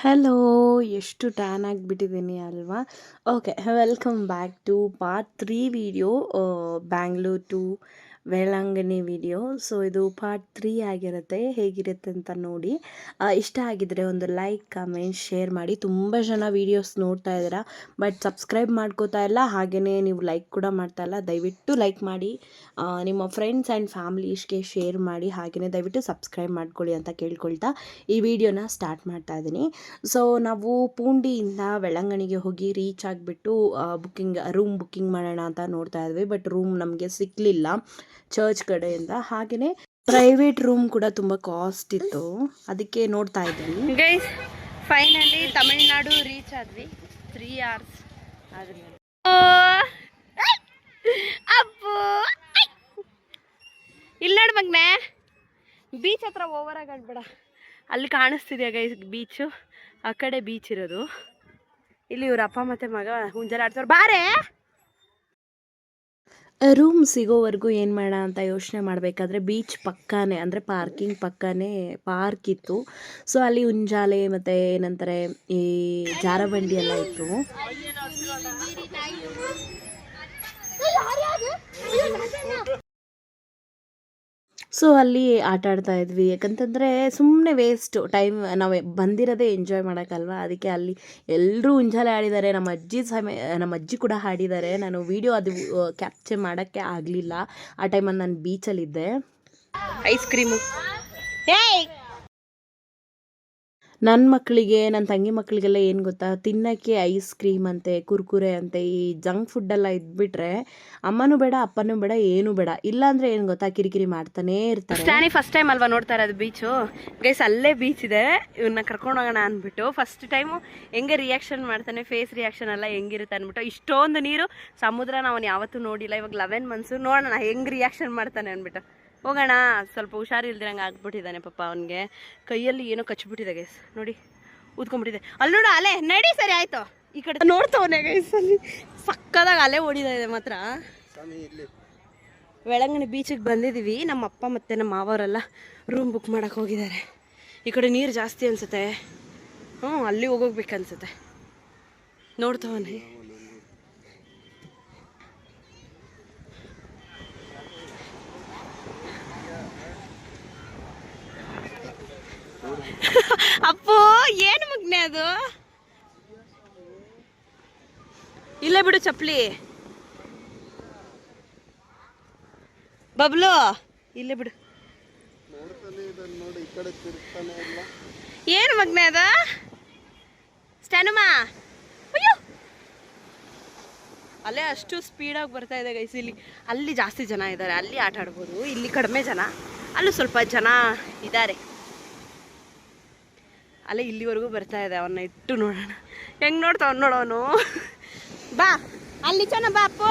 Hello ಎಷ್ಟು tan ಆಗಿಬಿಟ್ಟಿದ್ದೀನಿ ಅಲ್ವಾ? Okay welcome back to part three video Bangalore to Velankanni video. So ಇದು part three ಆಗಿರುತ್ತೆ. ಹೇಗಿರುತ್ತೆ ಅಂತ ನೋಡಿ. ಇಷ್ಟ ಆಗಿದ್ರೆ ಒಂದು ಲೈಕ್ ಕಮೆಂಟ್ ಶೇರ್ ಮಾಡಿ. ತುಂಬ ಜನ ವೀಡಿಯೋಸ್ ನೋಡ್ತಾ ಇದ್ದೀರಾ. ಬಟ್ ಸಬ್ಸ್ಕ್ರೈಬ್ ಮಾಡ್ಕೋತಾ ಇಲ್ಲ. ಹಾಗೆಯೇ ನೀವು ಲೈಕ್ ಕೂಡ ಮಾಡ್ತಾ ಇಲ್ಲ. ದಯವಿಟ್ಟು ಲೈಕ್ ಮಾಡಿ. ನಿಮ್ಮ ಫ್ರೆಂಡ್ಸ್ ಆ್ಯಂಡ್ ಫ್ಯಾಮ್ಲೀಸ್ಗೆ ಶೇರ್ ಮಾಡಿ. ಹಾಗೆಯೇ ದಯವಿಟ್ಟು ಸಬ್ಸ್ಕ್ರೈಬ್ ಮಾಡ್ಕೊಳ್ಳಿ ಅಂತ ಕೇಳ್ಕೊಳ್ತಾ ಈ ವಿಡಿಯೋನ ಸ್ಟಾರ್ಟ್ ಮಾಡ್ತಾ ಇದ್ದೀನಿ. ಸೊ ನಾವು ಪೂಂಡಿಯಿಂದ ಬೆಳಂಗಣಿಗೆ ಹೋಗಿ ರೀಚ್ ಆಗಿಬಿಟ್ಟು ಬುಕ್ಕಿಂಗ್ ರೂಮ್ ಬುಕ್ಕಿಂಗ್ ಮಾಡೋಣ ಅಂತ ನೋಡ್ತಾ ಇದ್ವಿ. ಬಟ್ ರೂಮ್ ನಮಗೆ ಸಿಕ್ಕಲಿಲ್ಲ ಚರ್ಚ್ ಕಡೆಯಿಂದ. ಹಾಗೆಯೇ ಪ್ರೈವೇಟ್ ರೂಮ್ ಕೂಡ ತುಂಬ ಕಾಸ್ಟ್ ಇತ್ತು. ಅದಕ್ಕೆ ನೋಡ್ತಾ ಇದ್ದೀನಿ. ಗೈಸ್ ಫೈನಲಿ ತಮಿಳ್ನಾಡು ರೀಚ್ ಆದ್ವಿ. ತ್ರೀ ಅವರ್ಸ್ ಆದ್ಮೇಲೆ. ಅಪ್ಪು ಇಲ್ಲಿ ಮಗ್ನೆ. ಬೀಚ್ ಹತ್ರ ಓವರ್ ಆಗಿಬಿಡ ಅಲ್ಲಿ ಕಾಣಿಸ್ತಿದೆಯಾ ಗೈಸ್ ಬೀಚು ಆ ಕಡೆ ಬೀಚ್ ಇರೋದು. ಇಲ್ಲಿ ಇವ್ರ ಅಪ್ಪ ಮತ್ತೆ ಮಗ ಹುಂಜಲ್ ಆಡ್ತಾರ ಬಾರೆ! ರೂಮ್ ಸಿಗೋವರೆಗೂ ಏನು ಮಾಡೋಣ ಅಂತ ಯೋಚನೆ ಮಾಡಬೇಕಾದ್ರೆ ಬೀಚ್ ಪಕ್ಕನೇ, ಅಂದರೆ ಪಾರ್ಕಿಂಗ್ ಪಕ್ಕನೇ ಪಾರ್ಕ್ ಇತ್ತು. ಸೊ ಅಲ್ಲಿ ಉಂಜಾಲೆ ಮತ್ತು ಏನಂತಾರೆ, ಈ ಜಾರಬಂಡಿ ಎಲ್ಲ ಇತ್ತು. ಸೊ ಅಲ್ಲಿ ಆಟ ಆಡ್ತಾ ಇದ್ವಿ. ಯಾಕಂತಂದರೆ ಸುಮ್ಮನೆ ವೇಸ್ಟು ಟೈಮ್ ನಾವು ಬಂದಿರೋದೇ ಎಂಜಾಯ್ ಮಾಡೋಕ್ಕಲ್ವ? ಅದಕ್ಕೆ ಅಲ್ಲಿ ಎಲ್ಲರೂ ಉಂಜಾಲೆ ಆಡಿದ್ದಾರೆ. ನಮ್ಮ ಅಜ್ಜಿ ಸಮಯ ನಮ್ಮ ಅಜ್ಜಿ ಕೂಡ ಹಾಡಿದ್ದಾರೆ. ನಾನು ವೀಡಿಯೋ ಅದು ಕ್ಯಾಪ್ಚರ್ ಮಾಡೋಕ್ಕೆ ಆಗಲಿಲ್ಲ. ಆ ಟೈಮಲ್ಲಿ ನಾನು ಬೀಚಲ್ಲಿದ್ದೆ ಐಸ್ ಕ್ರೀಮು ಏಯ್! ನನ್ನ ಮಕ್ಕಳಿಗೆ ನನ್ನ ತಂಗಿ ಮಕ್ಕಳಿಗೆಲ್ಲ ಏನು ಗೊತ್ತಾ? ತಿನ್ನೋಕ್ಕೆ ಐಸ್ ಕ್ರೀಮ್ ಅಂತೆ, ಕುರ್ಕುರೆ ಅಂತೆ, ಈ ಜಂಕ್ ಫುಡ್ಡೆಲ್ಲ ಇದ್ಬಿಟ್ರೆ ಅಮ್ಮನೂ ಬೇಡ, ಅಪ್ಪನೂ ಬೇಡ, ಏನೂ ಬೇಡ. ಇಲ್ಲಾಂದ್ರೆ ಏನು ಗೊತ್ತಾ? ಕಿರಿಕಿರಿ ಮಾಡ್ತಾನೇ ಇರ್ತಾರೆ. ಸ್ಟ್ಯಾನಿ ಫಸ್ಟ್ ಟೈಮ್ ಅಲ್ವಾ ನೋಡ್ತಾ ಇರೋದು ಬೀಚು ಗೈಸ್ ಅಲ್ಲೇ ಬೀಚ್ ಇದೆ. ಇವನ್ನ ಕರ್ಕೊಂಡು ಹೋಗೋಣ ಅಂದ್ಬಿಟ್ಟು ಫಸ್ಟ್ ಟೈಮು ಹೆಂಗೆ ರಿಯಾಕ್ಷನ್ ಮಾಡ್ತಾನೆ ಫೇಸ್ ರಿಯಾಕ್ಷನ್ ಎಲ್ಲ ಹೆಂಗಿರುತ್ತೆ ಅಂದ್ಬಿಟ್ಟು ಇಷ್ಟೊಂದು ನೀರು. ಸಮುದ್ರನ ಅವನು ಯಾವತ್ತೂ ನೋಡಿಲ್ಲ. ಇವಾಗ ಲೆವೆನ್ ಮಂತ್ಸು ನೋಡೋಣ, ಹೆಂಗೆ ರಿಯಾಕ್ಷನ್ ಮಾಡ್ತಾನೆ ಅಂದ್ಬಿಟ್ಟು. ಹೋಗೋಣ. ಸ್ವಲ್ಪ ಹುಷಾರಿಲ್ದಿರಂಗೆ ಆಗ್ಬಿಟ್ಟಿದ್ದಾನೆ ಪಾಪ ಅವನಿಗೆ. ಕೈಯಲ್ಲಿ ಏನೋ ಕಚ್ಬಿಟ್ಟಿದೆ ಗೈಸ್ ನೋಡಿ ಊದ್ಕೊಂಡ್ಬಿಟ್ಟಿದೆ ಅಲ್ಲಿ ನೋಡು ಅಲೆ ನಡಿ ಸರಿ ಆಯ್ತು. ಈ ಕಡೆ ನೋಡ್ತವನೆ ಗೈಸ್ ಅಲ್ಲಿ. ಸಕ್ಕದಾಗ ಅಲೆ ಓಡಿದೆ ಮಾತ್ರ. ಬೆಳಂಗಣಿ ಬೀಚಿಗೆ ಬಂದಿದ್ದೀವಿ ನಮ್ಮ ಅಪ್ಪ ಮತ್ತು ನಮ್ಮ ಮಾವರೆಲ್ಲ ರೂಮ್ ಬುಕ್ ಮಾಡೋಕೆ ಹೋಗಿದ್ದಾರೆ. ಈ ಕಡೆ ನೀರು ಜಾಸ್ತಿ ಅನ್ಸುತ್ತೆ. ಹ್ಞೂ ಅಲ್ಲಿ ಹೋಗೋಗ್ಬೇಕನ್ಸುತ್ತೆ. ಅನ್ಸುತ್ತೆ ನೋಡ್ತವನೆ. ಅಪ್ಪು, ಏನು ಮಗ್ನೆ ಅದು? ಇಲ್ಲ ಬಿಡು ಚಪ್ಪಲಿ. ಬಬ್ಲು, ಇಲ್ಲೇ ಬಿಡು. ಏನು ಮಗ್ನೆ ಅದ? ಸ್ಟ್ಯಾನುಮಾ ಅಯ್ಯೋ. ಅಲ್ಲೇ ಅಷ್ಟು ಸ್ಪೀಡಾಗಿ ಬರ್ತಾ ಇದೆ ಗೈಸ್ ಇಲ್ಲಿ. ಅಲ್ಲಿ ಜಾಸ್ತಿ ಜನ ಇದ್ದಾರೆ, ಅಲ್ಲಿ ಆಟ ಆಡ್ಬೋದು, ಇಲ್ಲಿ ಕಡಿಮೆ ಜನ. ಅಲ್ಲೂ ಸ್ವಲ್ಪ ಜನ ಇದ್ದಾರೆ. ಅಲ್ಲೇ ಇಲ್ಲಿವರೆಗೂ ಬರ್ತಾ ಇದೆ ಅವನ್ನ ಇಟ್ಟು ನೋಡೋಣ. ಹೆಂಗ್ ನೋಡ್ತಾವ ನೋಡೋನು ಬಾ, ಅಲ್ಲಿ ಚೆನ್ನ ಬಾ ಅಪ್ಪ.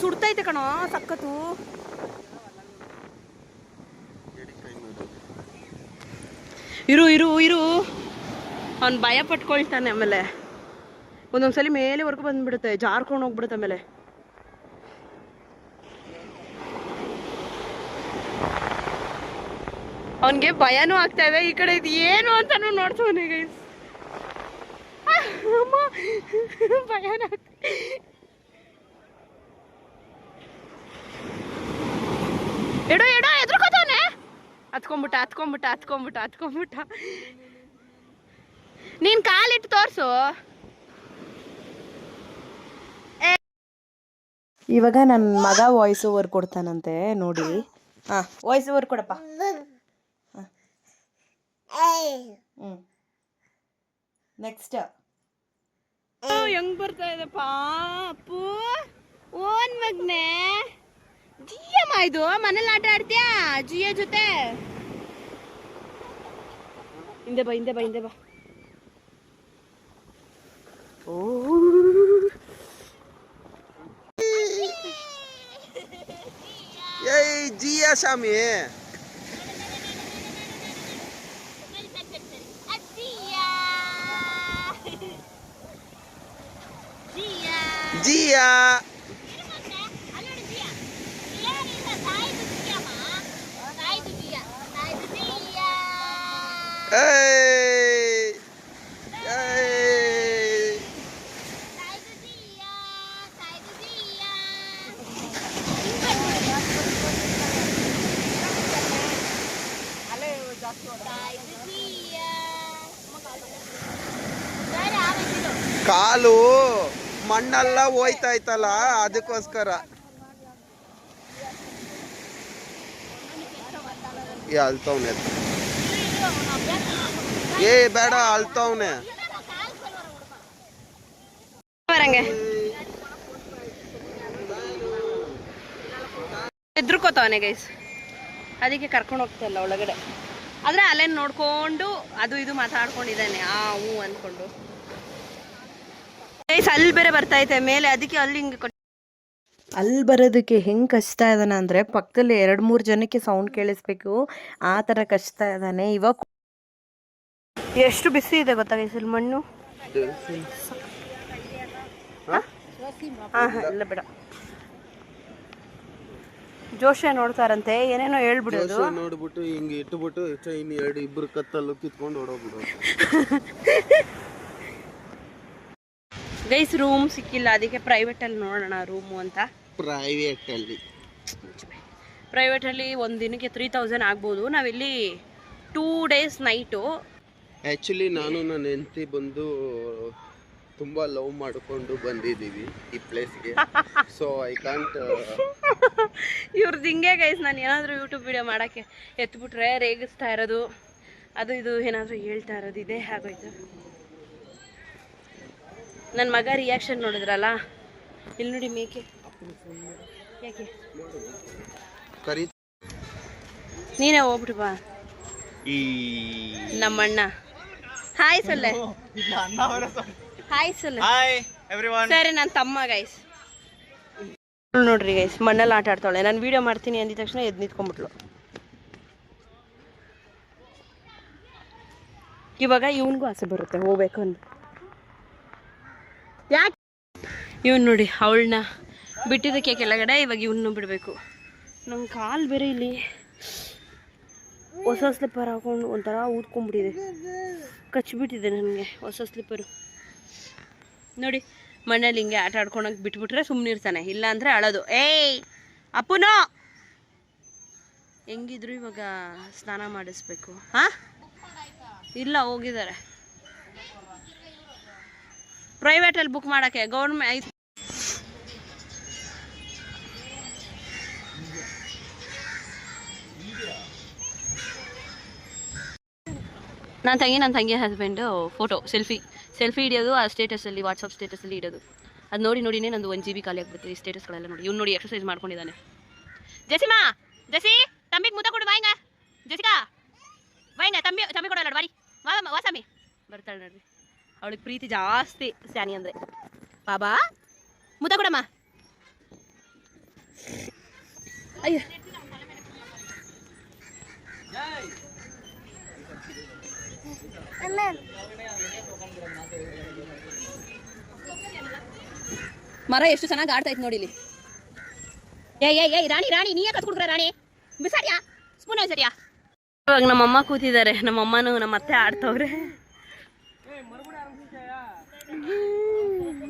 ಸುಡ್ತೈತೆ ಕಣೋ ಸಕ್ಕತ್ತು ಇರು ಇರು ಇರು. ಅವ್ನು ಭಯ ಪಟ್ಕೊಳ್ತಾನೆ ಆಮೇಲೆ. ಒಂದೊಂದ್ಸಲಿ ಮೇಲೆವರೆಗೂ ಬಂದ್ಬಿಡುತ್ತೆ, ಜಾರ್ಕೊಂಡು ಹೋಗ್ಬಿಡುತ್ತೆ ಆಮೇಲೆ. ಅವನಿಗೆ ಭಯನೂ ಆಗ್ತಾ ಇದೆ. ಈ ಕಡೆ ಇದು ಏನು ಅಂತಾನು ನೋಡ್ತವನಿ ಗೈಸ್ ಭಯನೂ ಎಡೋ ಎಡೋ, ಎದ್ರುಕೋತಾನೆ. ಹತ್ಕೊಂಬಿಟ್ಟ ಹತ್ಕೊಂಬಿಟ್ಟ ಹತ್ಕೊಂಬಿಟ್ಟ ಹತ್ಕೊಂಬಿಟ್ಟ. ನೀನ್ ಕಾಲಿಟ್ಟು ತೋರ್ಸು. ಇವಾಗ ನನ್ನ ಮಗ ವಾಯ್ಸ್ ಓವರ್ ಕೊಡ್ತಾನಂತೆ, ನೋಡಿ. ಹಾ ವಾಯ್ಸ್ ಓವರ್ ಕೊಡಪ್ಪ. ಹ್ಞೂ ನೆಕ್ಸ್ಟ್ ಓ, ಹೆಂಗ್ ಬರ್ತಾ ಇದೆ ಪಾಪು ಓನ್ ಮಗ್ನೆ ಜಿಯಮ್ಮ ಇದು ಮನೇಲಿ ಆಟ ಆಡ್ತೀಯಾ ಜಿಯ ಜೊತೆ ಹಿಂದೆ ಬಾ ಹಿಂದೆ ಬಾ ಹಿಂದೆ ಬಾ ಓ ಏಯ್ ಜಿಯಾ ಸ್ವಾಮಿ dia! Ei! Dia! Dia! ಮಣ್ಣೆಲ್ಲ ಹೋಯ್ತಾ ಇತ್ತಲ್ಲ ಅದಕ್ಕೋಸ್ಕರ. ಏ, ಅಳ್ತವ್ನೆ. ಏ, ಬೇಡ, ಅಳ್ತವ್ನೆ. ಹೆದ್ರಕೋತವನೆ ಗೈಸ್ ಅದಕ್ಕೆ ಕರ್ಕೊಂಡು ಹೋಗ್ತಲ್ಲ ಒಳಗಡೆ. ಆದ್ರೆ ಅಲ್ಲೇ ನೋಡ್ಕೊಂಡು ಅದು ಇದು ಮಾತಾಡ್ಕೊಂಡಿದ್ದಾನೆ. ಆ ಹೂ ಅನ್ಕೊಂಡು ಗೈಸ್ ಅಲ್ಲಿ ಬೇರೆ ಬರ್ತಾ ಇದೆ. ಮೇಲೆ ಅದಕ್ಕೆ ಅಲ್ಲಿ ಹಿಂಗೆ ಅಲ್ಲಿ ಬರೋದಕ್ಕೆ ಹೆಂಗೆ ಕಷ್ಟ ಇದ್ದಾನೆ ಅಂದ್ರೆ ಪಕ್ಕದಲ್ಲಿ ಎರಡು ಮೂರು ಜನಕ್ಕೆ ಸೌಂಡ್ ಕೇಳಿಸ್ಬೇಕು. ಆ ಥರ ಕಷ್ಟ ಇದ್ದಾನೆ ಇವಾಗ ಎಷ್ಟು ಬಿಸಿ ಇದೆ ಗೊತ್ತಾ ಗೈಸ್ ಇಲ್ಲಿ ಮಣ್ಣು? ಹಾ? ಇಲ್ಲ ಬೇಡ. ಜೋಶ ನೋಡ್ತಾರಂತೆ ಏನೇನೋ ಹೇಳ್ಬಿಡೋದು. ಜೋಶಿ ನೋಡ್ಬಿಟ್ಟು ಹಿಂಗೆ ಇಟ್ಬಿಟ್ಟು ಇನ್ನು ಎರಡು ಇಬ್ರು ಕತ್ತಲ್ಲೂ ಕಿತ್ಕೊಂಡು ಹೊಡೋಗ್ಬಿಡು ಗೈಸ್ ರೂಮ್ ಸಿಕ್ಕಿಲ್ಲ. ಅದಕ್ಕೆ ಪ್ರೈವೇಟಲ್ಲಿ ನೋಡೋಣ ರೂಮು ಅಂತ. ಪ್ರೈವೇಟ್ ಅಲ್ಲಿ. ಪ್ರೈವೇಟಲ್ಲಿ ಒಂದು ದಿನಕ್ಕೆ ತ್ರೀ ತೌಸಂಡ್ ಆಗ್ಬೋದು. ನಾವಿಲ್ಲಿ ಟೂ ಡೇಸ್ ನೈಟು ಆ್ಯಕ್ಚುಲಿ ನಾನು ನನ್ನ ಹೆಂಡತಿ ಬಂದು ತುಂಬ ಲವ್ ಮಾಡಿಕೊಂಡು ಬಂದಿದ್ದೀವಿ ಈ ಪ್ಲೇಸ್ಗೆ ಸೊ ಐ ಕಾಂಟ್ ಇವ್ರದ್ದು ಹಿಂಗೆ ಗೈಸ್ ನಾನು ಏನಾದರೂ ಯೂಟ್ಯೂಬ್ ವಿಡಿಯೋ ಮಾಡೋಕ್ಕೆ ಎತ್ಬಿಟ್ರೆ ರೇಗಿಸ್ತಾ ಇರೋದು. ಅದು ಇದು ಏನಾದರೂ ಹೇಳ್ತಾ ಇರೋದು ಇದೇ ಆಗೋಯ್ತು. ನನ್ನ ಮಗ ರಿಯಾಕ್ಷನ್ ನೋಡಿದ್ರಲ್ಲ? ಇಲ್ಲಿ ನೋಡಿ ಮೇಕೆ. ಯಾಕೆ? ನೀನೇ ಹೋಗ್ಬಿಟ್ಟು ಬಾ. ನಮ್ಮಣ್ಣ. ಹಾಯ್ ಸೊಲ್ಲೆ. ಹಾಯ್ ಸೊಲ್ಲೆ. ಸರಿ ನನ್ನ ತಮ್ಮ ಗೈಸ್ ನೋಡ್ರಿ ಗೈಸ್ ಮಣ್ಣಲ್ಲಿ ಆಟ ಆಡ್ತಾಳೆ. ನಾನು ವಿಡಿಯೋ ಮಾಡ್ತೀನಿ ಅಂದಿದ ತಕ್ಷಣ ಎದ್ದು ನಿಂತ್ಕೊಂಡ್ಬಿಟ್ಲು. ಇವಾಗ ಇವನಿಗೂ ಆಸೆ ಬರುತ್ತೆ ಹೋಗ್ಬೇಕು ಅಂತ ಯಾಕೆ? ಇವನ್ ನೋಡಿ ಅವಳನ್ನ ಬಿಟ್ಟಿದ್ದಕ್ಕೆ ಕೆಳಗಡೆ ಇವಾಗ ಇವನ್ನು ಬಿಡಬೇಕು. ನಮ್ಮ ಕಾಲು ಬೇರೆ ಇಲ್ಲಿ. ಹೊಸ ಸ್ಲಿಪ್ಪರ್ ಹಾಕೊಂಡು ಒಂಥರ ಊದ್ಕೊಂಡ್ಬಿಟ್ಟಿದೆ. ಕಚ್ಚಿಬಿಟ್ಟಿದೆ ನನಗೆ ಹೊಸ ಸ್ಲಿಪ್ಪರು. ನೋಡಿ ಮನೇಲಿ ಹಿಂಗೆ ಆಟ ಆಡ್ಕೊಳಕ್ಕೆ ಬಿಟ್ಬಿಟ್ರೆ ಸುಮ್ಮನೆ ಇರ್ತಾನೆ ಇಲ್ಲ ಅಂದರೆ ಅಳೋದು. ಏಯ್ ಅಪ್ಪುನೋ! ಹೆಂಗಿದ್ರು ಇವಾಗ ಸ್ನಾನ ಮಾಡಿಸ್ಬೇಕು. ಹಾಂ? ಇಲ್ಲ ಹೋಗಿದ್ದಾರೆ. ಪ್ರೈವೇಟಲ್ಲಿ ಬುಕ್ ಮಾಡೋಕ್ಕೆ ಗೌರ್ಮೆಂಟ್ ನನ್ನ ತಂಗಿ ನನ್ನ ತಂಗಿ ಹಸ್ಬೆಂಡು ಫೋಟೋ ಸೆಲ್ಫಿ ಸೆಲ್ಫಿ ಹಿಡಿಯೋದು, ಆ ಸ್ಟೇಟಸಲ್ಲಿ ವಾಟ್ಸಪ್ ಸ್ಟೇಟಸಲ್ಲಿ ಇಡೋದು ಅದು ನೋಡಿ ನೋಡಿನೇ ನಂದು ಒಂದು ಜಿ ಬಿ ಖಾಲಿ ಆಗ್ಬಿಡ್ತೀವಿ ಈ ಸ್ಟೇಟಸ್ಗಳೆಲ್ಲ ನೋಡಿ. ಇವ್ನು ನೋಡಿ ಎಕ್ಸಸೈಸ್ ಮಾಡ್ಕೊಂಡಿದ್ದಾನೆ. ಜಸಿಮಾ, ಜೆಸಿ, ತಂಬಿಗೆ ಮುದ್ದ ಕೊಡು ಬಾಯಿಂಗ ಜೆಸಿಕಾ ಬಾಯಿಂಗ ತಂಬಿ ತಂಬಿ ಕೊಡಲ್ಲ ಬಾರಿ ವಾ ವಾಸಾಮಿ ಬರ್ತಾಳೆ ನೋಡ್ರಿ. ಅವಳಿಗೆ ಪ್ರೀತಿ ಜಾಸ್ತಿ, ಸ್ಯಾನಿ ಅಂದ್ರೆ. ಬಾಬಾ ಮುದ ಕೊಡಮ್ಮ. ಅಯ್ಯೋ. ಮರ ಎಷ್ಟು ಚೆನ್ನಾಗಿ ಆಡ್ತಾ ಇತ್ತು ನೋಡಿ ಇಲ್ಲಿ. ಏಯ್ ಏಯ್ ಏಯ್ ರಾಣಿ ರಾಣಿ ನೀಯೇ ಕತ್ಕೊಡ್ರ ರಾಣಿ? ಬಿಸಾಡ್ಯಾ? ಸ್ಪೂನ್ ಸರಿಯಾ ಇವಾಗ ನಮ್ಮಮ್ಮ ಕೂತಿದ್ದಾರೆ, ನಮ್ಮಮ್ಮನೂ ನಮ್ಮ ಅತ್ತೆ ಆಡ್ತವ್ರೆ.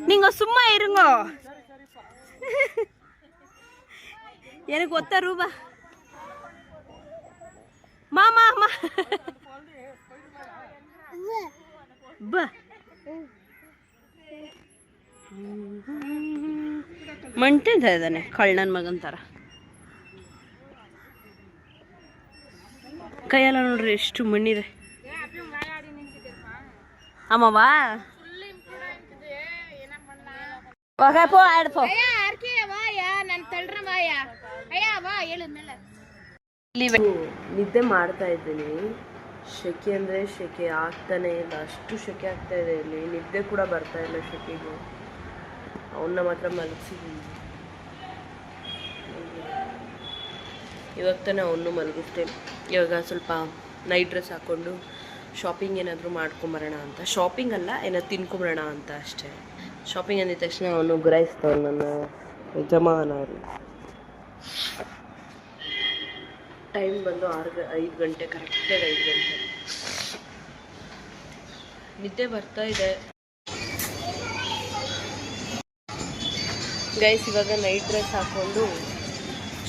ನಿಂಗ ಸುಮ್ಮ ಇರುಂಗೋ எனக்கு ஒத்த ரூபா மாமா அம்மா ಬ ಮಂಟಿದ ಇದ್ದಾನೆ ಕಳ್ಳನ ಮಗನ್ ಥರ ಕೈಯೆಲ್ಲ ನೋಡ್ರಿ ಎಷ್ಟು ಮಣ್ಣಿದೆ ಅಮ್ಮವಾ ಆಡ್ಪೋ ನಿದ್ದೆ ಮಾಡ್ತಾ ಇದ್ದೀನಿ. ಶೆಕೆ ಅಂದರೆ ಶೆಕೆ ಆಗ್ತಾನೆ ಇಲ್ಲ. ಅಷ್ಟು ಶೆಕೆ ಆಗ್ತಾ ಇದೆ ಇಲ್ಲಿ. ನಿದ್ದೆ ಕೂಡ ಬರ್ತಾ ಇಲ್ಲ ಶೆಕೆಗೆ. ಅವನ್ನ ಮಾತ್ರ ಮಲಗಿಸಿದ್ದೀನಿ. ಇವಾಗ ತಾನೇ ಅವನು ಮಲಗಿಸ್ತೆ ಇವಾಗ ಸ್ವಲ್ಪ ನೈಟ್ ಡ್ರೆಸ್ ಹಾಕೊಂಡು ಶಾಪಿಂಗ್ ಏನಾದರೂ ಮಾಡ್ಕೊಂಬರೋಣ ಅಂತ. ಶಾಪಿಂಗ್ ಅಲ್ಲ ಏನಾದ್ರು ತಿನ್ಕೊಂಬರೋಣ ಅಂತ ಅಷ್ಟೇ. ಶಾಪಿಂಗ್ ಅಂದಿದ ತಕ್ಷಣ ಅವನು ಗುರಾಯಿಸ್ತವನು ನನ್ನ ಯಜಮಾನ ಅವರು ಟೈಮ್ ಬಂದು ಆರು ಐದು ಗಂಟೆ ಕರೆಕ್ಟಾಗಿ ಐದು ಗಂಟೆ. ನಿದ್ದೆ ಬರ್ತಾ ಇದೆ. ಗೈಸ್ ಇವಾಗ ನೈಟ್ ಡ್ರೆಸ್ ಹಾಕೊಂಡು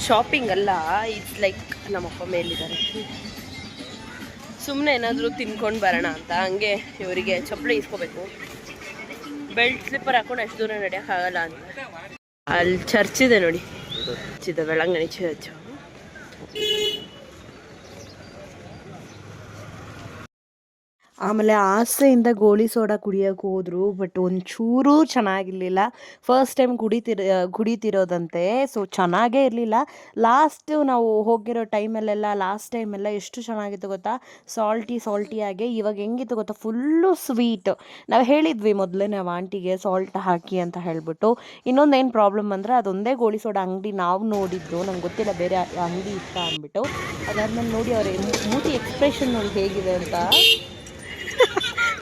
ಶಾಪಿಂಗ್ ಅಲ್ಲ ಇಟ್ಸ್ ಲೈಕ್ ನಮ್ಮಪ್ಪ ಮೇಲಿದ್ದಾರೆ. ಸುಮ್ಮನೆ ಏನಾದರೂ ತಿನ್ಕೊಂಡು ಬರೋಣ ಅಂತ, ಹಂಗೆ ಇವರಿಗೆ ಚಪ್ಪಲಿ ಇಸ್ಕೋಬೇಕು. ಬೆಲ್ಟ್ ಸ್ಲಿಪ್ಪರ್ ಹಾಕೊಂಡು ಅಷ್ಟು ದೂರ ಆಗಲ್ಲ ಅಂತ. ಅಲ್ಲಿ ಚರ್ಚ್ ಇದೆ ನೋಡಿ. ಚರ್ಚ್ ಇದೆ, ಬೆಳಂಗಣಿ ಚರ್ಚ್. ಆಮೇಲೆ ಆಸೆಯಿಂದ ಗೋಳಿ ಸೋಡಾ ಕುಡಿಯೋಕೆ ಹೋದ್ರು ಬಟ್ ಒಂಚೂರೂ ಚೆನ್ನಾಗಿರಲಿಲ್ಲ. ಫಸ್ಟ್ ಟೈಮ್ ಕುಡಿತಿರ, ಕುಡಿತಿರೋದಂತೆ ಸೊ ಚೆನ್ನಾಗೇ ಇರಲಿಲ್ಲ. ಲಾಸ್ಟ್ ನಾವು ಹೋಗಿರೋ ಟೈಮಲ್ಲೆಲ್ಲ ಲಾಸ್ಟ್ ಟೈಮೆಲ್ಲ ಎಷ್ಟು ಚೆನ್ನಾಗಿತ್ತು ಗೊತ್ತಾ? ಸಾಲ್ಟಿ ಸಾಲ್ಟಿಯಾಗೆ ಇವಾಗ ಹೆಂಗಿತ್ತು ಗೊತ್ತಾ? ಫುಲ್ಲು ಸ್ವೀಟ್ ನಾವು ಹೇಳಿದ್ವಿ ಮೊದಲೇ ನಾವು ಆಂಟಿಗೆ ಸಾಲ್ಟ್ ಹಾಕಿ ಅಂತ ಹೇಳ್ಬಿಟ್ಟು. ಇನ್ನೊಂದು ಏನು ಪ್ರಾಬ್ಲಮ್ ಅಂದರೆ ಅದೊಂದೇ ಗೋಳಿ ಸೋಡಾ ಅಂಗಡಿ ನಾವು ನೋಡಿದ್ದು. ನಂಗೆ ಗೊತ್ತಿಲ್ಲ, ಬೇರೆ ಅಂಗಡಿ ಇಷ್ಟ ಅಂದ್ಬಿಟ್ಟು. ಅದಾದ್ಮೇಲೆ ನೋಡಿ ಅವ್ರ ಮೂತಿ ಎಕ್ಸ್ಪ್ರೆಷನ್ ನೋಡಿ ಹೇಗಿದೆ ಅಂತ.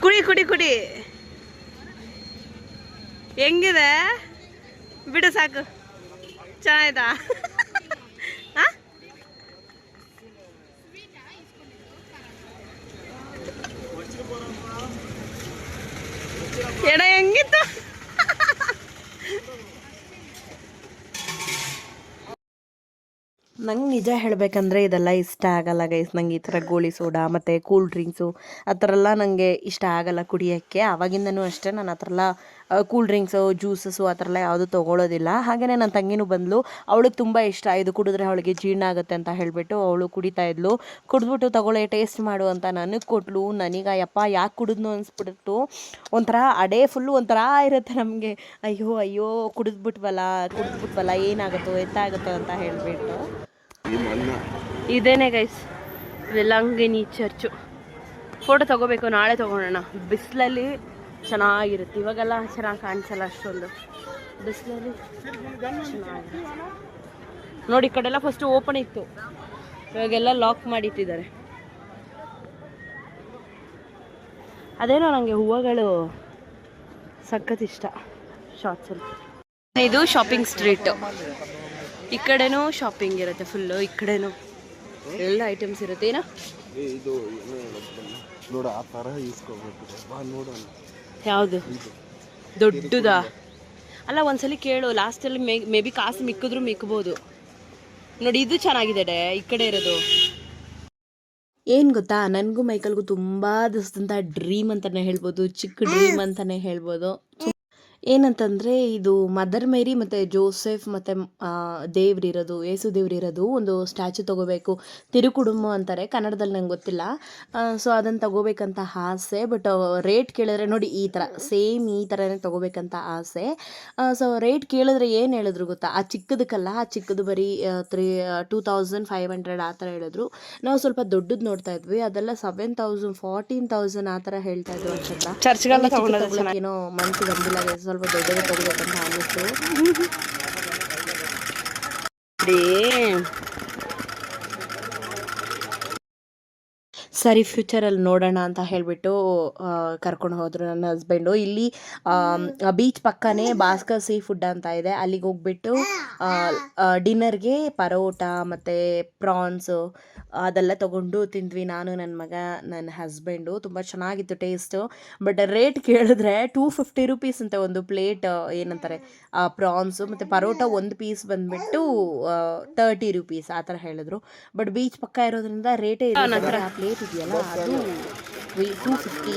ಕುಡಿ ಕುಡಿ ಕುಡಿ. ಹೆಂಗಿದೆ? ಬಿಡು ಸಾಕು. ಚೆನ್ನಾಯ್ತಾ? ಎಡ ಹೆಂಗಿತ್ತು? ನಂಗೆ ನಿಜ ಹೇಳಬೇಕಂದ್ರೆ ಇದೆಲ್ಲ ಇಷ್ಟ ಆಗಲ್ಲ ಗೈಸ್ ನಂಗೆ ಈ ಥರ ಗೋಳಿ ಸೋಡಾ ಮತ್ತು ಕೂಲ್ ಡ್ರಿಂಕ್ಸು ಆ ಥರ ಎಲ್ಲ ನನಗೆ ಇಷ್ಟ ಆಗಲ್ಲ ಕುಡಿಯೋಕ್ಕೆ. ಆವಾಗಿಂದನೂ ಅಷ್ಟೇ ನಾನು ಆ ಥರ ಎಲ್ಲ ಕೂಲ್ ಡ್ರಿಂಕ್ಸು ಜ್ಯೂಸಸ್ಸು ಆ ಥರ ಎಲ್ಲ ಯಾವುದೂ ತೊಗೊಳೋದಿಲ್ಲ. ಹಾಗೆಯೇ ನನ್ನ ತಂಗಿನೂ ಬಂದಳು ಅವಳಿಗೆ ತುಂಬ ಇಷ್ಟ. ಇದು ಕುಡಿದ್ರೆ ಅವಳಿಗೆ ಜೀರ್ಣ ಆಗುತ್ತೆ ಅಂತ ಹೇಳಿಬಿಟ್ಟು ಅವಳು ಕುಡಿತಾ ಇದ್ಲು. ಕುಡಿದ್ಬಿಟ್ಟು ತಗೊಳ್ಳೆ ಟೇಸ್ಟ್ ಮಾಡು ಅಂತ ನನಗೆ ಕೊಟ್ಲು. ನನಗೆ ಯಪ್ಪ ಯಾಕೆ ಕುಡಿದ್ನು ಅನಿಸ್ಬಿಡ್ತು. ಒಂಥರ ಅಡೇ ಫುಲ್ಲು ಒಂಥರ ಇರುತ್ತೆ ನಮಗೆ. ಅಯ್ಯೋ ಅಯ್ಯೋ, ಕುಡಿದ್ಬಿಟ್ವಲ್ಲ ಕುಡಿದ್ಬಿಟ್ವಲ್ಲ, ಏನಾಗುತ್ತೋ, ಎತ್ತಾಗುತ್ತೋ ಅಂತ ಹೇಳಿಬಿಟ್ಟು. ಇದೇನೆ ಗೈಸ್ ವೆಲಂಗಿನಿ ಚರ್ಚು ಫೋಟೋ ತಗೋಬೇಕು, ನಾಳೆ ತಗೊಳ್ಳೋಣ ಬಿಸಿಲಲ್ಲಿ ಚೆನ್ನಾಗಿರುತ್ತೆ. ಇವಾಗೆಲ್ಲ ಚೆನ್ನಾಗಿ ಕಾಣಿಸಲ್ಲ ಅಷ್ಟೊಂದು. ಬಿಸಿಲಲ್ಲಿ ನೋಡಿ, ಈ ಕಡೆಲ್ಲ ಫಸ್ಟ್ ಓಪನ್ ಇತ್ತು. ಇವಾಗೆಲ್ಲ ಲಾಕ್ ಮಾಡಿಟ್ಟಿದ್ದಾರೆ. ಅದೇನೋ ನನಗೆ ಹೂವುಗಳು ಸಖತ್ ಇಷ್ಟ ಶಾರ್ಟ್ಸಲ್ಲಿ ಇದು ಶಾಪಿಂಗ್ ಸ್ಟ್ರೀಟ್ ಈ ಕಡೆನೂ ಶಾಪಿಂಗ್ ಇರುತ್ತೆ ಫುಲ್ಲು ಈ ಕಡೆನೂ ಎಲ್ಲ ಐಟಮ್ಸ್ ಇರುತ್ತೆ. ಏನೋ? ಇದು ನೋಡ ಆ ಥರ ಯಾವುದು? ದೊಡ್ಡದಾ? ಅಲ್ಲ ಒಂದ್ಸಲಿ ಕೇಳು. ಲಾಸ್ಟಲ್ಲಿ ಮೇ ಮೇ ಬಿ ಕಾಸು ಮಿಕ್ಕಿದ್ರು ಮಿಕ್ಕಬಹುದು ನೋಡಿ ಇದು ಚೆನ್ನಾಗಿದೆ ಡೇ ಈ ಕಡೆ ಇರೋದು. ಏನು ಗೊತ್ತಾ? ನನಗೂ ಮೈಕಲ್ಗೂ ತುಂಬ ದಿವಸದಿಂದ ಡ್ರೀಮ್ ಅಂತಾನೆ ಹೇಳ್ಬೋದು ಚಿಕ್ಕ ಡ್ರೀಮ್ ಅಂತಾನೆ ಹೇಳ್ಬೋದು. ಏನಂತಂದರೆ ಇದು ಮದರ್ ಮೇರಿ ಮತ್ತು ಜೋಸೆಫ್ ಮತ್ತು ದೇವ್ರಿರೋದು ಯೇಸು ದೇವ್ರಿರೋದು ಒಂದು ಸ್ಟ್ಯಾಚು ತೊಗೋಬೇಕು. ತಿರುಕುಡುಂಬ ಅಂತಾರೆ. ಕನ್ನಡದಲ್ಲಿ ನಂಗೆ ಗೊತ್ತಿಲ್ಲ. ಸೊ ಅದನ್ನು ತಗೋಬೇಕಂತ ಆಸೆ ಬಟ್ ರೇಟ್ ಕೇಳಿದ್ರೆ ನೋಡಿ ಈ ಥರ ಸೇಮ್ ಈ ಥರನೇ ತೊಗೋಬೇಕಂತ ಆಸೆ. ಸೊ ರೇಟ್ ಕೇಳಿದ್ರೆ ಏನು ಹೇಳಿದ್ರು ಗೊತ್ತಾ? ಆ ಚಿಕ್ಕದಕ್ಕಲ್ಲ ಆ ಚಿಕ್ಕದು ಬರೀ three two thousand five hundred ಆ ಥರ ಹೇಳಿದ್ರು. ನಾವು ಸ್ವಲ್ಪ ದೊಡ್ಡದು ನೋಡ್ತಾ ಇದ್ವಿ. ಅದೆಲ್ಲ ಸೆವೆನ್ ತೌಸಂಡ್ ಫಾರ್ಟೀನ್ ತೌಸಂಡ್ ಆ ಥರ ಹೇಳ್ತಾ ಇದ್ರು ಅನ್ಸುತ್ತಾ? ಏನೋ ಮನ್ಸಿಗೆ ಬಂದಿಲ್ಲ. ಸ್ವಲ್ಪ ದೊಡ್ಡದು ತಗೋಬೇಕಂತ ಅನ್ನಿಸ್ತು ಸರಿ ಫ್ಯೂಚರಲ್ಲಿ ನೋಡೋಣ ಅಂತ ಹೇಳಿಬಿಟ್ಟು ಕರ್ಕೊಂಡು ಹೋದರು ನನ್ನ ಹಸ್ಬೆಂಡು ಇಲ್ಲಿ ಬೀಚ್ ಪಕ್ಕನೇ ಭಾಸ್ಕರ್ ಸೀ ಫುಡ್ ಅಂತ ಇದೆ. ಅಲ್ಲಿಗೆ ಹೋಗ್ಬಿಟ್ಟು ಡಿನ್ನರ್ಗೆ ಪರೋಟ ಮತ್ತು ಪ್ರಾನ್ಸು ಅದೆಲ್ಲ ತೊಗೊಂಡು ತಿಂದ್ವಿ ನಾನು ನನ್ನ ಮಗ ನನ್ನ ಹಸ್ಬೆಂಡು ತುಂಬ ಚೆನ್ನಾಗಿತ್ತು ಟೇಸ್ಟು ಬಟ್ ರೇಟ್ ಕೇಳಿದ್ರೆ ಟೂ ಫಿಫ್ಟಿ ರುಪೀಸ್ ಅಂತ ಒಂದು ಪ್ಲೇಟ್ ಏನಂತಾರೆ ಪ್ರಾನ್ಸು ಮತ್ತು ಪರೋಟ ಒಂದು ಪೀಸ್ ಬಂದುಬಿಟ್ಟು ತರ್ಟಿ ರುಪೀಸ್ ಆ ಥರ ಹೇಳಿದ್ರು. ಬಟ್ ಬೀಚ್ ಪಕ್ಕ ಇರೋದ್ರಿಂದ ರೇಟೇ ಪ್ಲೇಟ್ ಇದೆಯಲ್ಲ? ಅದು ಟೂ ಫಿಫ್ಟಿ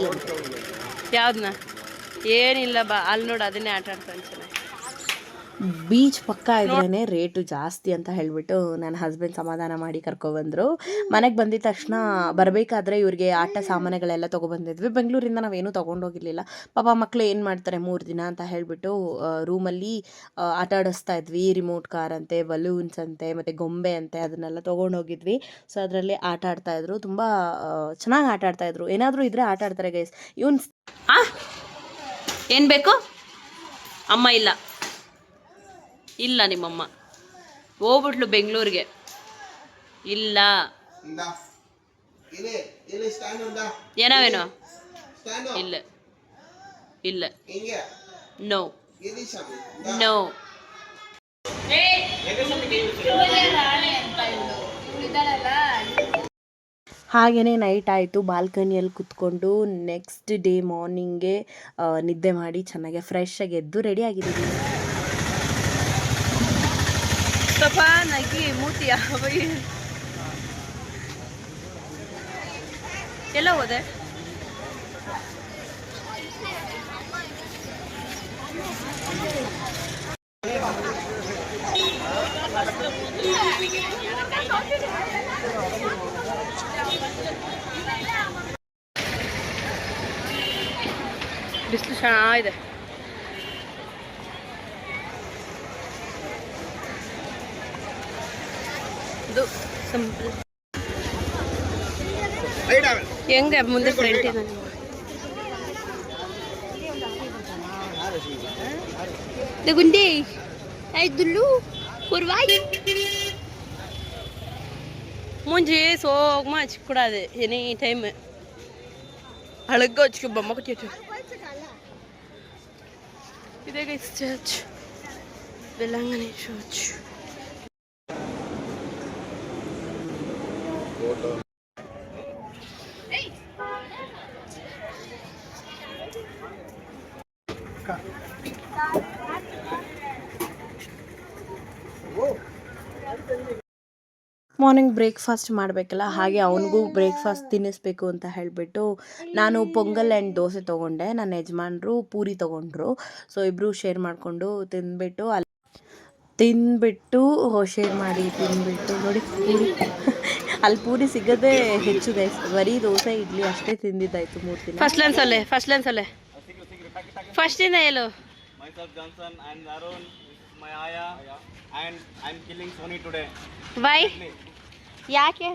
ಯಾವ್ದನ್ನ ಏನಿಲ್ಲ ಬಾ ಅಲ್ಲಿ ನೋಡು ಅದನ್ನೇ ಆಟ ಆಡ್ತಾನೆ ಚೆನ್ನಾಗಿ ಬೀಚ್ ಪಕ್ಕ ಇದ್ರೇ ರೇಟು ಜಾಸ್ತಿ ಅಂತ ಹೇಳಿಬಿಟ್ಟು ನನ್ನ ಹಸ್ಬೆಂಡ್ ಸಮಾಧಾನ ಮಾಡಿ ಕರ್ಕೊಬಂದರು. ಮನೆಗೆ ಬಂದಿದ ತಕ್ಷಣ ಬರಬೇಕಾದ್ರೆ ಇವ್ರಿಗೆ ಆಟ ಸಾಮಾನುಗಳೆಲ್ಲ ತೊಗೊಬಂದಿದ್ವಿ. ಬೆಂಗಳೂರಿಂದ ನಾವೇನು ತೊಗೊಂಡೋಗಿರ್ಲಿಲ್ಲ. ಪಾಪ ಮಕ್ಕಳು ಏನು ಮಾಡ್ತಾರೆ ಮೂರು ದಿನ ಅಂತ ಹೇಳಿಬಿಟ್ಟು ರೂಮಲ್ಲಿ ಆಟ ಆಡಿಸ್ತಾ ಇದ್ವಿ. ರಿಮೋಟ್ ಕಾರ್ ಅಂತೆ ಬಲೂನ್ಸ್ ಅಂತೆ ಮತ್ತು ಗೊಂಬೆ ಅಂತೆ ಅದನ್ನೆಲ್ಲ ತೊಗೊಂಡೋಗಿದ್ವಿ. ಸೊ ಅದರಲ್ಲಿ ಆಟ ಆಡ್ತಾಯಿದ್ರು ತುಂಬ ಚೆನ್ನಾಗಿ ಆಟ ಆಡ್ತಾಯಿದ್ರು ಏನಾದರೂ ಇದ್ದರೆ ಆಟ ಆಡ್ತಾರೆ ಗೈಸ್ ಇವನ್ ಏನು ಬೇಕು? ಅಮ್ಮ ಇಲ್ಲ. ಇಲ್ಲ ನಿಮ್ಮಮ್ಮ. ಹೋಗ್ಬಿಟ್ಲು ಬೆಂಗಳೂರಿಗೆ. ಇಲ್ಲ. ಏನವೇನೋ? ಇಲ್ಲ. ಇಲ್ಲ. ನೋ ನೋ ಹಾಗೆಯೇ ನೈಟ್ ಆಯಿತು. ಬಾಲ್ಕನಿಯಲ್ಲಿ ಕುತ್ಕೊಂಡು ನೆಕ್ಸ್ಟ್ ಡೇ ಮಾರ್ನಿಂಗ್ಗೆ ನಿದ್ದೆ ಮಾಡಿ ಚೆನ್ನಾಗಿ ಫ್ರೆಶ್ ಆಗಿ ಎದ್ದು ರೆಡಿ ಆಗಿದ್ದೀವಿ. की मूतिया होते बिस्तु क्षण आए ಇದು ಸಿಂಪಲ್ ಹೆಂಗ ಮುಂದೆ ಫ್ರಂಟ್ ಇದೆ ಗುಂಡಿ. ಐದುಲ್ಲು ಕುರ್ವಾಯ್ மூஞ்சி சோகமாக வச்சுக்கூடாது எனி டைமு அழகாக வச்சுக்கோ பொம்மை கட்டிட்டு இதே guys church Velankanni church morning breakfast ಮಾಡಬೇಕಲ್ಲ ಹಾಗೆ ಅವನಿಗೂ ಬ್ರೇಕ್ಫಾಸ್ಟ್ ತಿನ್ನಿಸ್ಬೇಕು ಅಂತ ಹೇಳಿಬಿಟ್ಟು ನಾನು ಪೊಂಗಲ್ ಆ್ಯಂಡ್ ದೋಸೆ ತೊಗೊಂಡೆ. ನನ್ನ ಯಜಮಾನರು ಪೂರಿ ತೊಗೊಂಡ್ರು. ಸೊ ಇಬ್ಬರು ಶೇರ್ ಮಾಡಿಕೊಂಡು ತಿಂದ್ಬಿಟ್ಟು ಅಲ್ಲಿ ತಿಂದ್ಬಿಟ್ಟು ಶೇರ್ ಮಾಡಿ ತಿಂದ್ಬಿಟ್ಟು ನೋಡಿ ಪೂರಿ. ಅಲ್ಲಿ ಪೂರಿ ಸಿಗೋದೇ ಹೆಚ್ಚು ದೈಸ್ ಬರೀ ದೋಸೆ ಇಡ್ಲಿ ಅಷ್ಟೇ ತಿಂದಿದ್ದಾಯ್ತು ಮೂರು ದಿನ. ಫಸ್ಟ್ ಲೆನ್ಸಲ್ಲೇ ಅಲ್ಲೇ ಫಸ್ಟ್ ಲನ್ಸ್ ಫಸ್ಟ್ ಇಂದ ಹೇಳು. Myself Johnson and Arun, this is my Aya, and I'm killing Sony today. ಬಾಯ್ ಯಾಕೆ?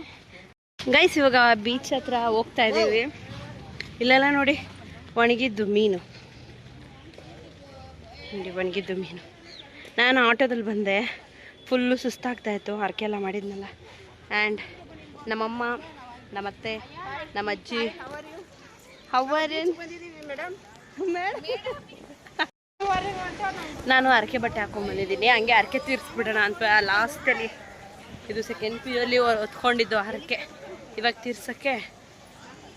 ಗೈಸ್ ಇವಾಗ ಬೀಚ್ ಹತ್ರ ಹೋಗ್ತಾ ಇದ್ದೀವಿ. ಇಲ್ಲೆಲ್ಲ ನೋಡಿ ಒಣಗಿದ್ದು ಮೀನು. ನೋಡಿ ಒಣಗಿದ್ದು ಮೀನು. ನಾನು ಆಟೋದಲ್ಲಿ ಬಂದೆ. ಫುಲ್ಲು ಸುಸ್ತಾಗ್ತಾ ಇತ್ತು ಹರಕೆ ಎಲ್ಲ ಮಾಡಿದ್ನಲ್ಲ. ಆ್ಯಂಡ್ ನಮ್ಮಮ್ಮ ನಮ್ಮತ್ತೆ ನಮ್ಮ ಅಜ್ಜಿ ಹವರೇನ್ ನಾನು ಅರಕೆ ಬಟ್ಟೆ ಹಾಕೊಂಡ್ಬಂದಿದ್ದೀನಿ ಹಂಗೆ ಅರಕೆ ತೀರಿಸ್ಬಿಡೋಣ ಅಂತ ಲಾಸ್ಟಲ್ಲಿ ಇದು ಸೆಕೆಂಡ್ ಪಿ ಅಲ್ಲಿ ಹೊತ್ಕೊಂಡಿದ್ದು ಹರಕೆ. ಇವಾಗ ತೀರ್ಸಕ್ಕೆ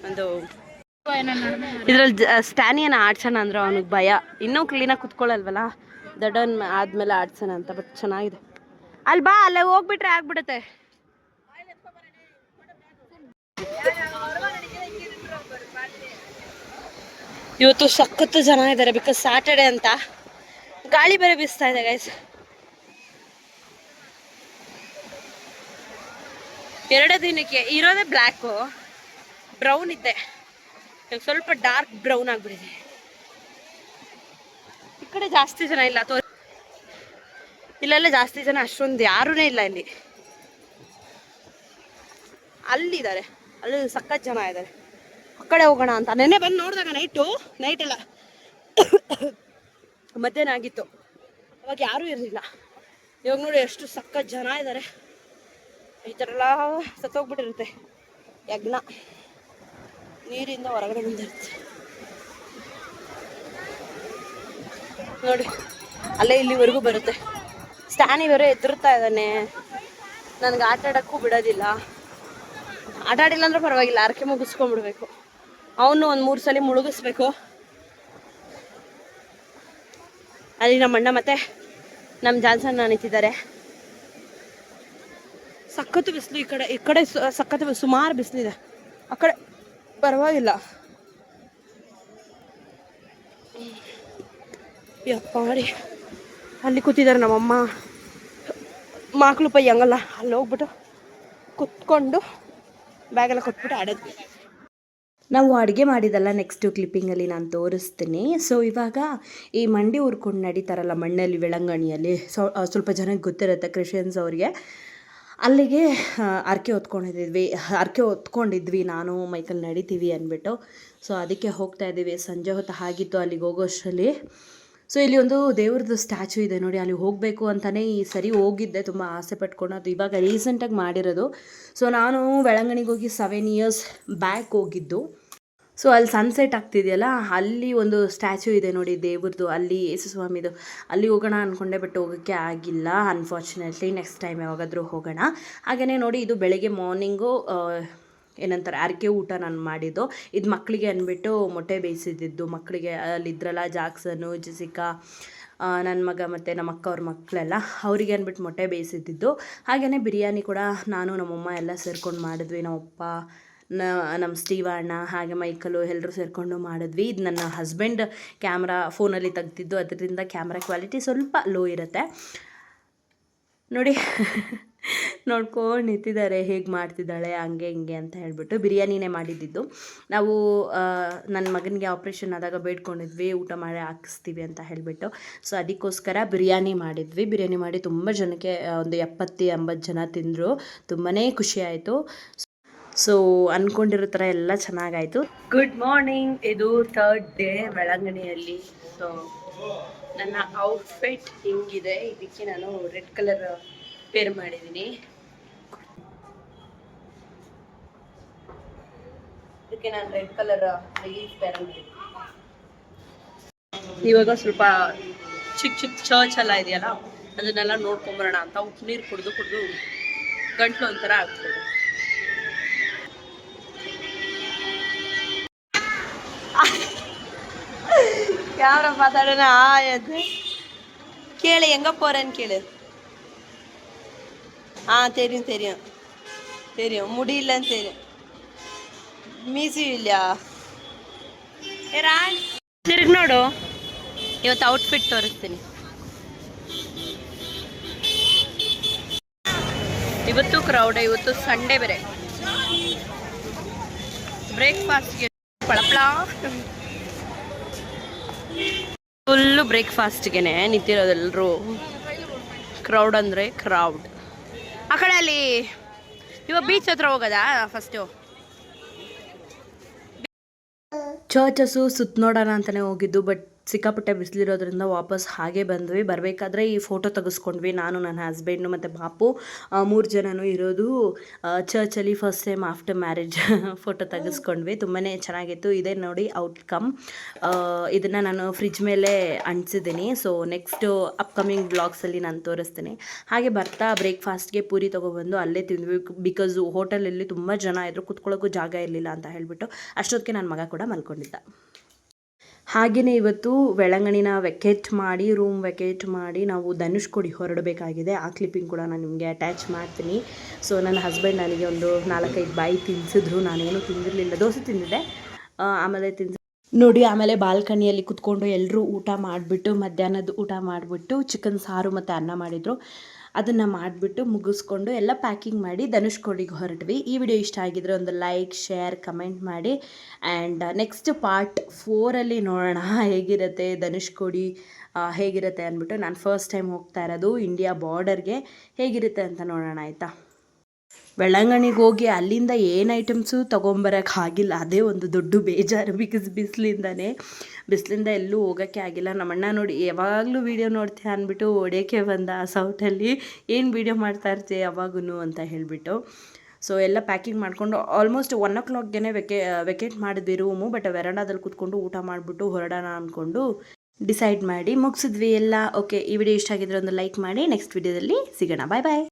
ಒಂದು ಇದ್ರಲ್ಲಿ ಸ್ಟ್ಯಾನಿಯನ್ನು ಆಡ್ಸೋಣ ಅಂದ್ರೆ ಅವನಿಗೆ ಭಯ. ಇನ್ನೂ ಕ್ಲೀನಾಗಿ ಕುತ್ಕೊಳ್ಳಲ್ವಲ್ಲ ದಡನ್ ಆದ್ಮೇಲೆ ಆಡ್ಸೋಣ ಅಂತ ಬಟ್ ಚೆನ್ನಾಗಿದೆ. ಅಲ್ಲಿ ಬಾ, ಅಲ್ಲೇ ಹೋಗ್ಬಿಟ್ರೆ ಆಗ್ಬಿಡುತ್ತೆ. ಇವತ್ತು ಸಖತ್ತು ಜನ ಇದ್ದಾರೆ ಬಿಕಾಸ್ ಸ್ಯಾಟರ್ಡೆ ಅಂತ. ಗಾಳಿ ಬೇರೆ ಬೀಸ್ತಾ ಇದೆ ಗೈಸ್ ಎರಡೇ ದಿನಕ್ಕೆ ಇರೋದೇ ಬ್ಲ್ಯಾಕು ಬ್ರೌನ್ ಇದೆ. ಸ್ವಲ್ಪ ಡಾರ್ಕ್ ಬ್ರೌನ್ ಆಗ್ಬಿಟ್ಟಿದೆ. ಈ ಕಡೆ ಜಾಸ್ತಿ ಜನ ಇಲ್ಲ, ತೋ ಇಲ್ಲೆಲ್ಲ ಜಾಸ್ತಿ ಜನ, ಅಷ್ಟೊಂದು ಯಾರೂ ಇಲ್ಲ ಇಲ್ಲಿ. ಅಲ್ಲಿದ್ದಾರೆ. ಅಲ್ಲಿ ಸಖತ್ ಜನ ಇದ್ದಾರೆ. ಆ ಕಡೆ ಹೋಗೋಣ ಅಂತ. ನೆನ್ನೆ ಬಂದು ನೋಡಿದಾಗ ನೈಟು ನೈಟ್ ಎಲ್ಲ ಮಧ್ಯಾಹ್ನ ಆಗಿತ್ತು ಅವಾಗ ಯಾರೂ ಇರಲಿಲ್ಲ. ಇವಾಗ ನೋಡಿ ಎಷ್ಟು ಸಕ್ಕ ಜನ ಇದ್ದಾರೆ ಈ ಥರ ಎಲ್ಲ ಸತ್ತೋಗ್ಬಿಟ್ಟಿರುತ್ತೆ. ಯಜ್ಞ. ನೀರಿಂದ ಹೊರಗಡೆ ಬಂದಿರುತ್ತೆ ನೋಡಿ, ಅಲ್ಲೇ ಇಲ್ಲಿವರೆಗೂ ಬರುತ್ತೆ. ಸ್ಟ್ಯಾನಿ ಬೇರೆ ಎದುರ್ತಾ ಇದ್ದಾನೆ. ನನಗೆ ಆಟ ಆಡೋಕ್ಕೂ ಬಿಡೋದಿಲ್ಲ. ಆಟ ಆಡಿಲ್ಲ ಅಂದ್ರೆ ಪರವಾಗಿಲ್ಲ, ಅರಕೆ ಮುಗಿಸ್ಕೊಂಡ್ಬಿಡ್ಬೇಕು. ಅವನು ಒಂದು ಮೂರು ಸಲ ಮುಳುಗಿಸ್ಬೇಕು. ಅಲ್ಲಿ ನಮ್ಮ ಅಣ್ಣ ಮತ್ತೆ ನಮ್ಮ ಜಾನ್ಸನ್ ನಿಂತಿದ್ದಾರೆ. ಸಖತ್ತು ಬಿಸಿಲು ಈ ಕಡೆ ಈ ಕಡೆ ಸಖತ್ ಸಖತ್ತು ಸುಮಾರು ಬಿಸಿಲಿದೆ. ಆ ಕಡೆ ಪರವಾಗಿಲ್ಲ. ಯಪ್ಪಾಡಿ ಅಲ್ಲಿ ಕೂತಿದ್ದಾರೆ ನಮ್ಮಮ್ಮ. ಮಕ್ಕಳು ಪೈ ಹಂಗಲ್ಲ ಅಲ್ಲಿ ಹೋಗ್ಬಿಟ್ಟು ಕುತ್ಕೊಂಡು ಬ್ಯಾಗೆಲ್ಲ ಕೊಟ್ಬಿಟ್ಟು ಆಡೋದ್ವಿ ನಾವು ಅಡುಗೆ ಮಾಡಿದಲ್ಲ ನೆಕ್ಸ್ಟು ಕ್ಲಿಪ್ಪಿಂಗಲ್ಲಿ ನಾನು ತೋರಿಸ್ತೀನಿ. ಸೊ ಇವಾಗ ಈ ಮಂಡಿ ಹುರ್ಕೊಂಡು ನಡೀತಾರಲ್ಲ ಮಣ್ಣಲ್ಲಿ ಬೆಳಂಗಣಿಯಲ್ಲಿ ಸ್ವಲ್ಪ ಜನಕ್ಕೆ ಗೊತ್ತಿರುತ್ತೆ ಕ್ರಿಶ್ಚಿಯನ್ಸ್ ಅವರಿಗೆ. ಅಲ್ಲಿಗೆ ಅರ್ಕೆ ಹೊತ್ಕೊಂಡಿದ್ವಿ ಅರ್ಕೆ ಹೊತ್ಕೊಂಡಿದ್ವಿ, ನಾನು, ಮೈಕಲ್ ನಡಿತೀವಿ ಅಂದ್ಬಿಟ್ಟು. ಸೊ ಅದಕ್ಕೆ ಹೋಗ್ತಾ ಇದ್ದೀವಿ. ಸಂಜೆ ಹೊತ್ತು ಆಗಿತ್ತು ಅಲ್ಲಿಗೆ ಹೋಗೋಷ್ಟರಲ್ಲಿ. ಸೊ ಇಲ್ಲಿ ಒಂದು ದೇವ್ರದ್ದು ಸ್ಟ್ಯಾಚು ಇದೆ ನೋಡಿ, ಅಲ್ಲಿ ಹೋಗಬೇಕು ಅಂತಲೇ ಈ ಸರಿ ಹೋಗಿದ್ದೆ, ತುಂಬ ಆಸೆ ಪಟ್ಕೊಂಡು ಅದು ಇವಾಗ ರೀಸೆಂಟಾಗಿ ಮಾಡಿರೋದು. ಸೊ ನಾನು ಬೆಳಂಗಣಿಗೆ ಹೋಗಿ ಸೆವೆನ್ ಇಯರ್ಸ್ ಬ್ಯಾಕ್ ಹೋಗಿದ್ದು. ಸೊ ಅಲ್ಲಿ ಸನ್ಸೆಟ್ ಆಗ್ತಿದೆಯಲ್ಲ, ಅಲ್ಲಿ ಒಂದು ಸ್ಟ್ಯಾಚು ಇದೆ ನೋಡಿ ದೇವ್ರದ್ದು, ಅಲ್ಲಿ ಯೇಸು ಸ್ವಾಮಿದು. ಅಲ್ಲಿ ಹೋಗೋಣ ಅಂದ್ಕೊಂಡೆ ಬಟ್ ಹೋಗೋಕ್ಕೆ ಆಗಿಲ್ಲ. ಅನ್ಫಾರ್ಚುನೇಟ್ಲಿ ನೆಕ್ಸ್ಟ್ ಟೈಮ್ ಯಾವಾಗಾದರೂ ಹೋಗೋಣ. ಹಾಗೆಯೇ ನೋಡಿ, ಇದು ಬೆಳಗ್ಗೆ ಮಾರ್ನಿಂಗು ಏನಂತಾರೆ, ಅರಕೆ ಊಟ ನಾನು ಮಾಡಿದ್ದು. ಇದು ಮಕ್ಕಳಿಗೆ ಅಂದ್ಬಿಟ್ಟು ಮೊಟ್ಟೆ ಬೇಯಿಸಿದ್ದು ಮಕ್ಕಳಿಗೆ ಅಲ್ಲಿದ್ರಲ್ಲ ಜಾಕ್ಸನು ಜಿಸಿಕಾ ನನ್ನ ಮಗ ಮತ್ತು ನಮ್ಮ ಅಕ್ಕ ಅವ್ರ ಮಕ್ಕಳೆಲ್ಲ ಅವರಿಗೆ ಅಂದ್ಬಿಟ್ಟು ಮೊಟ್ಟೆ ಬೇಯಿಸಿದ್ದು ಹಾಗೆಯೇ ಬಿರಿಯಾನಿ ಕೂಡ ನಾನು, ನಮ್ಮಮ್ಮ ಎಲ್ಲ ಸೇರ್ಕೊಂಡು ಮಾಡಿದ್ವಿ. ನಮ್ಮಪ್ಪ, ನ ನಮ್ಮ ಸ್ಟೀವ ಅಣ್ಣ ಹಾಗೆ ಮೈಕಲು ಎಲ್ಲರೂ ಸೇರಿಕೊಂಡು ಮಾಡಿದ್ವಿ. ಇದು ನನ್ನ ಹಸ್ಬೆಂಡ್ ಕ್ಯಾಮ್ರಾ ಫೋನಲ್ಲಿ ತೆಗ್ದಿದ್ದು. ಅದರಿಂದ ಕ್ಯಾಮ್ರಾ ಕ್ವಾಲಿಟಿ ಸ್ವಲ್ಪ ಲೋ ಇರುತ್ತೆ. ನೋಡಿ. ನೋಡ್ಕೊಂಡು ನಿಂತಿದ್ದಾರೆ, ಹೇಗೆ ಮಾಡ್ತಿದ್ದಾಳೆ, ಹಂಗೆ ಹಿಂಗೆ ಅಂತ ಹೇಳ್ಬಿಟ್ಟು ಬಿರಿಯಾನಿನೇ ಮಾಡಿದ್ದಿದ್ದು. ನಾವು ನನ್ನ ಮಗನಿಗೆ ಆಪ್ರೇಷನ್ ಆದಾಗ ಬೇಡ್ಕೊಂಡಿದ್ವಿ, ಊಟ ಮಾಡಿ ಹಾಕಿಸ್ತೀವಿ ಅಂತ ಹೇಳಿಬಿಟ್ಟು. ಸೊ ಅದಕ್ಕೋಸ್ಕರ ಬಿರಿಯಾನಿ ಮಾಡಿದ್ವಿ. ಬಿರಿಯಾನಿ ಮಾಡಿ ತುಂಬ ಜನಕ್ಕೆ ಒಂದು ಎಪ್ಪತ್ತು, ಎಂಬತ್ತು ಜನ ತಿಂದರು. ತುಂಬಾ ಖುಷಿ ಆಯಿತು. ಸೊ ಅಂದ್ಕೊಂಡಿರೋ ಥರ ಎಲ್ಲ ಚೆನ್ನಾಗಾಯಿತು. ಗುಡ್ ಮಾರ್ನಿಂಗ್ ಇದು ಥರ್ಡ್ ಡೇ ಬೆಳಂಗಣಿಯಲ್ಲಿ ಸೊ ನನ್ನ ಔಟ್ಫಿಟ್ ಹಿಂಗಿದೆ. ಇದಕ್ಕೆ ನಾನು ರೆಡ್ ಕಲರ್ ಪೇರ್ ಮಾಡಿದ್ದೀನಿ ಇದಕ್ಕೆ ನಾನು ರೆಡ್ ಕಲರ್ ಲೆಗಿನ್ಸ್ ಪೇರ್ ಮಾಡಿದ್ದೀನಿ ಇವಾಗ ಸ್ವಲ್ಪ ಚಿಕ್ಕ ಚಿಕ್ಕ ಚರ್ಚ್ ಎಲ್ಲ ಇದೆಯಲ್ಲ ಅದನ್ನೆಲ್ಲ ನೋಡ್ಕೊಂಬರೋಣ ಅಂತ ಉಪ್ಪು ನೀರು ಕುಡಿದು ಕುಡಿದು ಗಂಟ್ಲು ಒಂಥರ ಆಗ್ತದೆ ಕ್ಯಾಮ್ರಾ ಮಾತಾಡೋಣ ಆಯ್ತು கேளு எங்கே போகிறேன்னு கேளு ஆ தெரியும் தெரியும் தெரியும் முடியலன்னு தெரியும் மீசியும் இல்லையா ಏ ರಾಣ್ ತಿರ್ಗಿ ನೋಡು ಇವತ್ತು ಔಟ್ಫಿಟ್ ತೋರಿಸ್ತೀನಿ ಇವತ್ತು ಕ್ರೌಡ್ ಇವತ್ತು ಸಂಡೇ ಬೇರೆ ಬ್ರೇಕ್ಫಾಸ್ಟ್ಗೆ ಪಳಪಳ ಫುಲ್ಲು ಬ್ರೇಕ್ಫಾಸ್ಟ್ಗೆನೆ ನಿಂತಿರೋದು ಎಲ್ಲರೂ ಕ್ರೌಡ್ ಅಂದರೆ ಕ್ರೌಡ್ ಆ ಕಡೆ ಇವಾಗ ಬೀಚ್ ಹತ್ರ ಹೋಗೋದಾ? ಫಸ್ಟು ಚರ್ಚಸ್ಸು ಸುತ್ತ ನೋಡೋಣ ಅಂತಲೇ ಹೋಗಿದ್ದು ಬಟ್ ಸಿಕ್ಕಾಪಟ್ಟೆ ಬಿಸಿಲಿರೋದ್ರಿಂದ ವಾಪಸ್ ಹಾಗೆ ಬಂದ್ವಿ. ಬರಬೇಕಾದ್ರೆ ಈ ಫೋಟೋ ತೆಗೆಸ್ಕೊಂಡ್ವಿ. ನಾನು, ನನ್ನ ಹಸ್ಬೆಂಡು ಮತ್ತು ಬಾಪು ಮೂರು ಜನನೂ ಇರೋದು ಚರ್ಚಲ್ಲಿ first time after marriage photo ತೆಗೆಸ್ಕೊಂಡ್ವಿ. ತುಂಬಾ ಚೆನ್ನಾಗಿತ್ತು. ಇದೇ ನೋಡಿ ಔಟ್ಕಮ್ ಇದನ್ನು ನಾನು ಫ್ರಿಜ್ ಮೇಲೆ ಅಂಟಿಸಿದ್ದೀನಿ. ಸೊ ನೆಕ್ಸ್ಟು ಅಪ್ಕಮಿಂಗ್ ಬ್ಲಾಗ್ಸಲ್ಲಿ ನಾನು ತೋರಿಸ್ತೀನಿ. ಹಾಗೆ ಬರ್ತಾ ಬ್ರೇಕ್ಫಾಸ್ಟ್ಗೆ ಪೂರಿ ತೊಗೊಬಂದು ಅಲ್ಲೇ ತಿಂದ್ವಿ. ಬಿಕಾಸ್ ಹೋಟೆಲಲ್ಲಿ ತುಂಬ ಜನ ಇದ್ರು. ಕುತ್ಕೊಳ್ಳೋಕ್ಕೂ ಜಾಗ ಇರಲಿಲ್ಲ ಅಂತ ಹೇಳಿಬಿಟ್ಟು ಅಷ್ಟೊತ್ತಿಗೆ ನನ್ನ ಮಗ ಕೂಡ ಮಲ್ಕೊಂಡಿದ್ದ. ಹಾಗೆಯೇ ಇವತ್ತು ಬೆಳಂಗಣಿನ ವೆಕೇಟ್ ಮಾಡಿ ರೂಮ್ ವೆಕೇಟ್ ಮಾಡಿ ನಾವು ಧನುಷ್ಕೋಡಿ ಹೊರಡಬೇಕಾಗಿದೆ. ಆ ಕ್ಲಿಪ್ಪಿಂಗ್ ಕೂಡ ನಾನು ನಿಮಗೆ ಅಟ್ಯಾಚ್ ಮಾಡ್ತೀನಿ. ಸೊ ನನ್ನ ಹಸ್ಬೆಂಡ್ ನನಗೆ ಒಂದು ನಾಲ್ಕೈದು ಬಾಯಿ ತಿನ್ಸಿದ್ರು. ನಾನೇನು ತಿಂದಿರಲಿಲ್ಲ. ದೋಸೆ ತಿಂದಿದ್ದೆ. ಆಮೇಲೆ ತಿನ್ಸಿ ನೋಡಿ, ಆಮೇಲೆ ಬಾಲ್ಕನಿಯಲ್ಲಿ ಕುತ್ಕೊಂಡು ಎಲ್ಲರೂ ಊಟ ಮಾಡಿಬಿಟ್ಟು ಮಧ್ಯಾಹ್ನದ ಊಟ ಮಾಡಿಬಿಟ್ಟು ಚಿಕನ್ ಸಾರು ಮತ್ತು ಅನ್ನ ಮಾಡಿದರು. ಅದನ್ನು ಮಾಡಿಬಿಟ್ಟು ಮುಗಿಸ್ಕೊಂಡು ಎಲ್ಲ ಪ್ಯಾಕಿಂಗ್ ಮಾಡಿ ಧನುಷ್ಕೋಡಿಗೆ ಹೊರಟ್ವಿ. ಈ ವಿಡಿಯೋ ಇಷ್ಟ ಆಗಿದ್ರೆ ಒಂದು ಲೈಕ್ ಶೇರ್ ಕಮೆಂಟ್ ಮಾಡಿ. ಆ್ಯಂಡ್ ನೆಕ್ಸ್ಟ್ ಪಾರ್ಟ್ ಫೋರಲ್ಲಿ ನೋಡೋಣ. ಹೇಗಿರುತ್ತೆ ಧನುಷ್ಕೋಡಿ ಹೇಗಿರುತ್ತೆ ಅಂದ್ಬಿಟ್ಟು ನಾನು ಫಸ್ಟ್ ಟೈಮ್ ಹೋಗ್ತಾ ಇರೋದು ಇಂಡಿಯಾ ಬಾರ್ಡರ್ಗೆ ಹೇಗಿರುತ್ತೆ ಅಂತ ನೋಡೋಣ, ಆಯಿತಾ? ಬೆಳಂಗಣಿಗೆ ಹೋಗಿ ಅಲ್ಲಿಂದ ಏನು ಐಟಮ್ಸು ತೊಗೊಂಬರೋಕ್ಕಾಗಿಲ್ಲ ಅದೇ ಒಂದು ದೊಡ್ಡ ಬೇಜಾರು. ಬಿಕಾಸ್ ಬಿಸಿಲಿಂದನೇ, ಬಿಸಿಲಿಂದ ಎಲ್ಲೂ ಹೋಗೋಕ್ಕೆ ಆಗಿಲ್ಲ. ನಮ್ಮಣ್ಣ ನೋಡಿ, ಯಾವಾಗಲೂ ವೀಡಿಯೋ ನೋಡ್ತೀಯ ಅಂದ್ಬಿಟ್ಟು ಹೊಡೆಯೋಕ್ಕೆ ಬಂದ ಸೌಟಲ್ಲಿ ಏನು ವೀಡಿಯೋ ಮಾಡ್ತಾ ಇರ್ತೀಯ ಯಾವಾಗೂ ಅಂತ ಹೇಳಿಬಿಟ್ಟು. ಸೊ ಎಲ್ಲ ಪ್ಯಾಕಿಂಗ್ ಮಾಡಿಕೊಂಡು ಆಲ್ಮೋಸ್ಟ್ ಒನ್ ಓ ಕ್ಲಾಕ್ಗೆ ವೆಕೆ ವೆಕೇಟ್ ಮಾಡಿದ್ವಿ ರೂಮು ಬಟ್ ವೆರಂಡಾದಲ್ಲಿ ಕೂತ್ಕೊಂಡು ಊಟ ಮಾಡಿಬಿಟ್ಟು ಹೊರಡೋಣ ಅಂದ್ಕೊಂಡು ಡಿಸೈಡ್ ಮಾಡಿ ಮುಗಿಸಿದ್ವಿ ಎಲ್ಲ. ಓಕೆ ಈ ವಿಡಿಯೋ ಇಷ್ಟ ಆಗಿದ್ರೆ ಒಂದು ಲೈಕ್ ಮಾಡಿ. ನೆಕ್ಸ್ಟ್ ವಿಡಿಯೋದಲ್ಲಿ ಸಿಗೋಣ. ಬಾಯ್ ಬಾಯ್